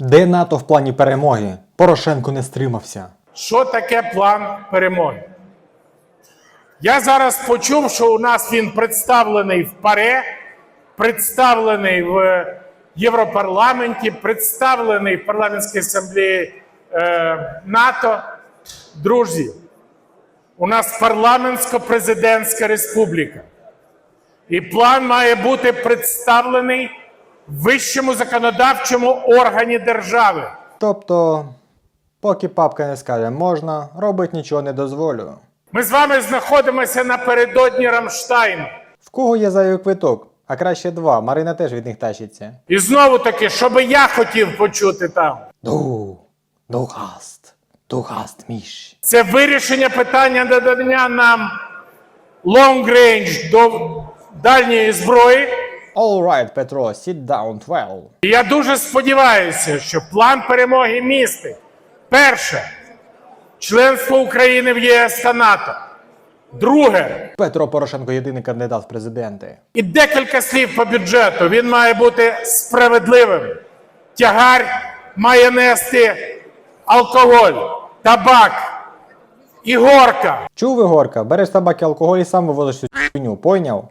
Де НАТО в плані перемоги? Порошенко не стримався. Що таке план перемоги? Я зараз почув, що у нас він представлений в ПАРЕ, представлений в Європарламенті, представлений в парламентській асамблеї е, НАТО. Друзі, у нас парламентсько-президентська республіка. І план має бути представлений вищому законодавчому органі держави. Тобто, поки папка не скаже можна, робить нічого не дозволю. Ми з вами знаходимося напередодні Рамштайну. В кого є зайвий квиток? А краще два. Марина теж від них тащиться. І знову таки, що би я хотів почути там, Ду, ду гаст, ду гаст, міш. це вирішення питання надання нам long range до дальньої зброї. All right, Петро, sit down 12. Я дуже сподіваюся, що план перемоги містить перше членство України в ЄС та НАТО. Друге, Петро Порошенко єдиний кандидат в президенти. І декілька слів по бюджету. Він має бути справедливим. Тягар має нести алкоголь, табак, ігорка. Чув Ігорка, береш табак і алкоголь і сам вивозиш цю хуйню, пойняв?